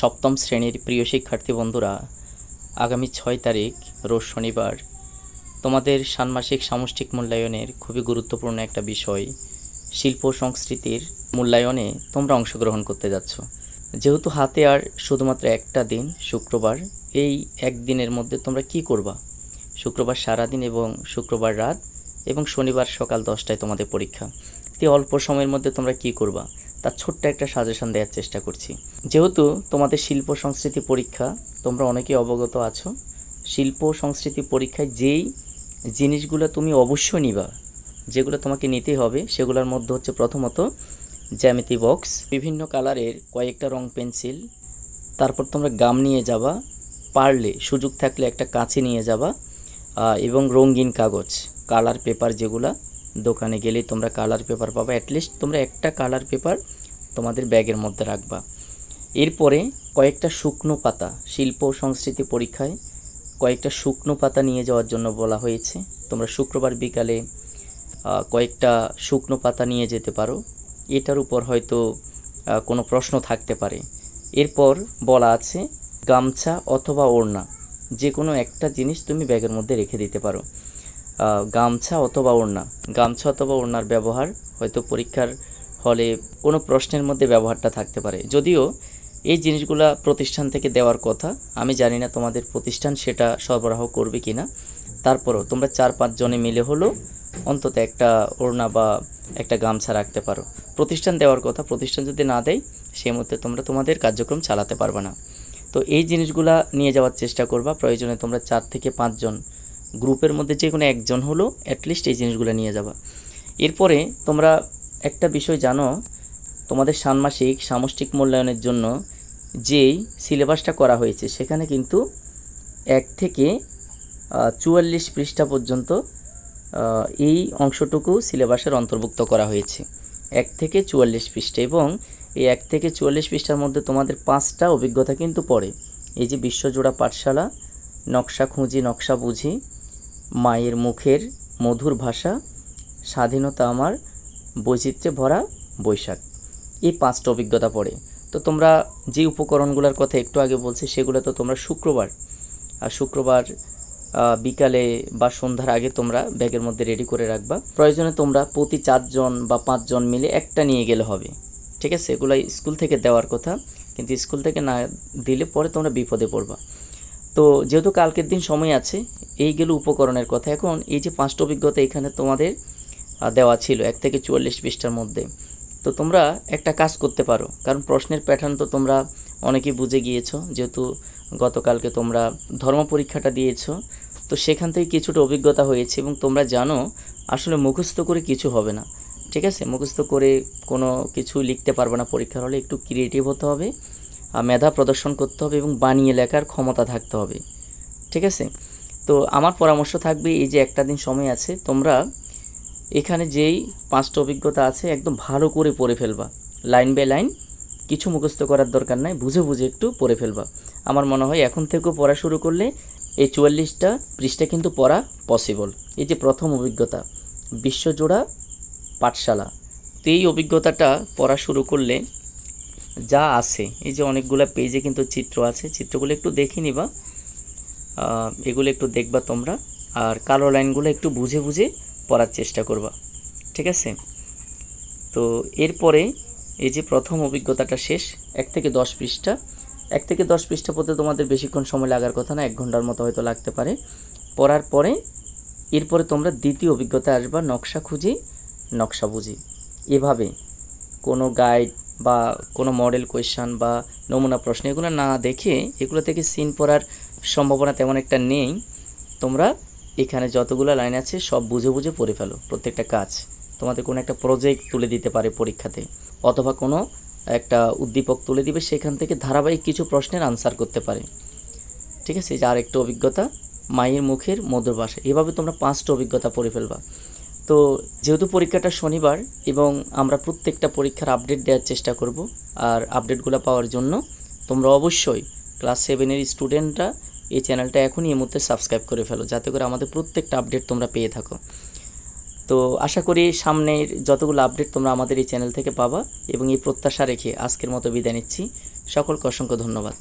সপ্তম শ্রেণির প্রিয় শিক্ষার্থী বন্ধুরা, আগামী ছয় তারিখ, রোজ শনিবার, তোমাদের ষান্মাসিক সামষ্টিক মূল্যায়নের খুবই গুরুত্বপূর্ণ একটা বিষয়, শিল্প সংস্কৃতির মূল্যায়নে তোমরা অংশগ্রহণ করতে যাচ্ছ। যেহেতু হাতে আর শুধুমাত্র একটা দিন, শুক্রবার, এই একদিনের মধ্যে তোমরা কি করবা? শুক্রবার সারাদিন এবং শুক্রবার রাত এবং শনিবার সকাল দশটায় তোমাদের পরীক্ষা। তে অল্প সময়ের মধ্যে তোমরা কি করবা? তার ছোট্ট একটা সাজেশন দেওয়ার চেষ্টা করছি। যেহেতু তোমাদের শিল্প সংস্কৃতি পরীক্ষা, তোমরা অনেকেই অবগত আছো, শিল্প সংস্কৃতি পরীক্ষায় যেই জিনিসগুলো তুমি অবশ্যই নিবা, যেগুলো তোমাকে নিতে হবে, সেগুলোর মধ্যে হচ্ছে প্রথমত জ্যামিতি বক্স, বিভিন্ন কালারের কয়েকটা রং পেন্সিল, তারপর তোমরা গাম নিয়ে যাবা, পারলে সুযোগ থাকলে একটা কাঁচি নিয়ে যাবা এবং রঙিন কাগজ, কালার পেপার যেগুলা দোকানে গেলে তোমরা কালার পেপার পাবা। অ্যাটলিস্ট তোমরা একটা কালার পেপার তোমাদের ব্যাগের মধ্যে রাখবা। এরপরে কয়েকটা শুকনো পাতা, শিল্প সংস্কৃতি পরীক্ষায় কয়েকটা শুকনো পাতা নিয়ে যাওয়ার জন্য বলা হয়েছে। তোমরা শুক্রবার বিকালে কয়েকটা শুকনো পাতা নিয়ে যেতে পারো। এটার উপর হয়তো কোনো প্রশ্ন থাকতে পারে। এরপর বলা আছে, গামছা অথবা ওড়না যে কোনো একটা জিনিস তুমি ব্যাগের মধ্যে রেখে দিতে পারো। গামছা অথবা ওড়না। গামছা অথবা ওড়নার ব্যবহার হয়তো পরীক্ষার হলে কোনো প্রশ্নের মধ্যে ব্যবহারটা থাকতে পারে। যদিও এই জিনিসগুলা প্রতিষ্ঠান থেকে দেওয়ার কথা, আমি জানি না তোমাদের প্রতিষ্ঠান সেটা সরবরাহ করবে কি না তারপরও তোমরা চার পাঁচ জনে মিলে হলেও অন্তত একটা ওড়না বা একটা গামছা রাখতে পারো। প্রতিষ্ঠান দেওয়ার কথা, প্রতিষ্ঠান যদি না দেয়, সেই মধ্যে তোমরা তোমাদের কার্যক্রম চালাতে পারবে না। তো এই জিনিসগুলা নিয়ে যাওয়ার চেষ্টা করবা। প্রয়োজনে তোমরা চার থেকে পাঁচজন গ্রুপের মধ্যে যে কোনো একজন হলো অ্যাটলিস্ট এই জিনিসগুলো নিয়ে যাবা। এরপরে তোমরা একটা বিষয় জানো, তোমাদের ষান্মাসিক সামষ্টিক মূল্যায়নের জন্য যেই সিলেবাসটা করা হয়েছে, সেখানে কিন্তু এক থেকে চুয়াল্লিশ পৃষ্ঠা পর্যন্ত এই অংশটুকু সিলেবাসের অন্তর্ভুক্ত করা হয়েছে। এক থেকে চুয়াল্লিশ পৃষ্ঠা এবং এই এক থেকে চুয়াল্লিশ পৃষ্ঠার মধ্যে তোমাদের পাঁচটা অভিজ্ঞতা কিন্তু পড়ে। এই যে বিশ্বজোড়া পাঠশালা, নকশা খুঁজি, নকশা বুঝি মায়ের মুখের মধুর ভাষা, স্বাধীনতা আমার, বৈচিত্র্যে ভরা বৈশাখ। এই পাঁচটা অভিজ্ঞতা পড়ে। তো তোমরা যে উপকরণগুলোর কথা একটু আগে বলছি, সেগুলো তো তোমরা শুক্রবার। আর শুক্রবার বিকালে বা সন্ধ্যার আগে তোমরা ব্যাগের মধ্যে রেডি করে রাখবা। প্রয়োজনে তোমরা প্রতি চারজন বা পাঁচজন মিলে একটা নিয়ে গেলে হবে। ঠিক আছে? এগুলো স্কুল থেকে দেওয়ার কথা। কিন্তু স্কুল থেকে না দিলে পরে তোমরা বিপদে পড়বা। তো যেহেতু কালকের দিন সময় আছে, এই গেল উপকরণের কথা। এখন এই যে পাঁচটা অভিজ্ঞতা এখানে তোমাদের দেওয়া ছিল, এক থেকে চুয়াল্লিশ পৃষ্ঠার মধ্যে। তো তোমরা একটা কাজ করতে পারো, কারণ প্রশ্নের প্যাটার্ন তো তোমরা অনেকেই বুঝে গিয়েছো, যেহেতু গতকালকে তোমরা ধর্ম পরীক্ষাটা দিয়েছ। তো সেখান থেকে কিছুটা অভিজ্ঞতা হয়েছে এবং তোমরা জানো আসলে মুখস্থ করে কিছু হবে না। ঠিক আছে? মুখস্থ করে কোনো কিছু লিখতে পারবে না পরীক্ষার হলে, একটু ক্রিয়েটিভ হতে হবে। মেধা প্রদর্শন করতে হবে এবং বানিয়ে লেখার ক্ষমতা থাকতে হবে। ঠিক আছে? তো আমার পরামর্শ থাকবে এই যে একটা দিন সময় আছে, তোমরা এখানে যেই পাঁচটা অভিজ্ঞতা আছে একদম ভালো করে পড়ে ফেলবা। লাইন বাই লাইন কিছু মুখস্থ করার দরকার নাই, বুঝে বুঝে একটু পড়ে ফেলবা। আমার মনে হয় এখন থেকেও পড়া শুরু করলে এই চুয়াল্লিশটা পৃষ্ঠা কিন্তু পড়া পসিবল এই যে প্রথম অভিজ্ঞতা, বিশ্বজোড়া পাঠশালা। তো এই অভিজ্ঞতাটা পড়া শুরু করলে যা আছে, এই যে অনেকগুলো পেজে কিন্তু চিত্র আছে, চিত্রগুলো একটু দেখে নিবা। এগুলো একটু দেখবা তোমরা, আর কালো লাইনগুলো একটু বুঝে বুঝে পড়ার চেষ্টা করবা, ঠিক আছে? তো এরপরে এই যে প্রথম অভিজ্ঞতাটা শেষ, এক থেকে দশ পৃষ্ঠা। এক থেকে দশ পৃষ্ঠা পড়তে তোমাদের বেশিক্ষণ সময় লাগার কথা না, এক ঘণ্টার মতো হয়তো লাগতে পারে। পড়ার পরে এরপরে তোমরা দ্বিতীয় অভিজ্ঞতা আসবা, নকশা খুঁজি, নকশা বুঝি। এভাবে কোনো গাইড বা কোনো মডেল কোয়েশ্চান বা নমুনা প্রশ্ন, এগুলো না দেখে এগুলো থেকে সিন পড়ার সম্ভাবনা তেমন একটা নেই। তোমরা এখানে যতগুলো লাইন আছে সব বুঝে বুঝে পড়ে ফেলো প্রত্যেকটা কাজ। তোমাদের কোনো একটা প্রজেক্ট তুলে দিতে পারে পরীক্ষাতে অথবা কোনো একটা উদ্দীপক তুলে দিবে সেখান থেকে ধারাবাহিক কিছু প্রশ্নের আনসার করতে পারে। ঠিক আছে? যে আরেকটা অভিজ্ঞতা, মায়ের মুখের মধুর ভাষা। এভাবে তোমরা পাঁচটা অভিজ্ঞতা পড়ে ফেলবা। তো যেহেতু পরীক্ষাটা শনিবার এবং আমরা প্রত্যেকটা পরীক্ষার আপডেট দেওয়ার চেষ্টা করব আর আপডেটগুলো পাওয়ার জন্য, তোমরা অবশ্যই ক্লাস সেভেনের স্টুডেন্টরা এই চ্যানেলটা এখনই এই মুহূর্তে সাবস্ক্রাইব করে ফেলো, যাতে করে আমাদের প্রত্যেকটা আপডেট তোমরা পেয়ে থাকো। তো আশা করি সামনের যতগুলো আপডেট তোমরা আমাদের এই চ্যানেল থেকে পাবা এবং এই প্রত্যাশা রেখে আজকের মতো বিদায় নিচ্ছি। সকলকে অসংখ্য ধন্যবাদ।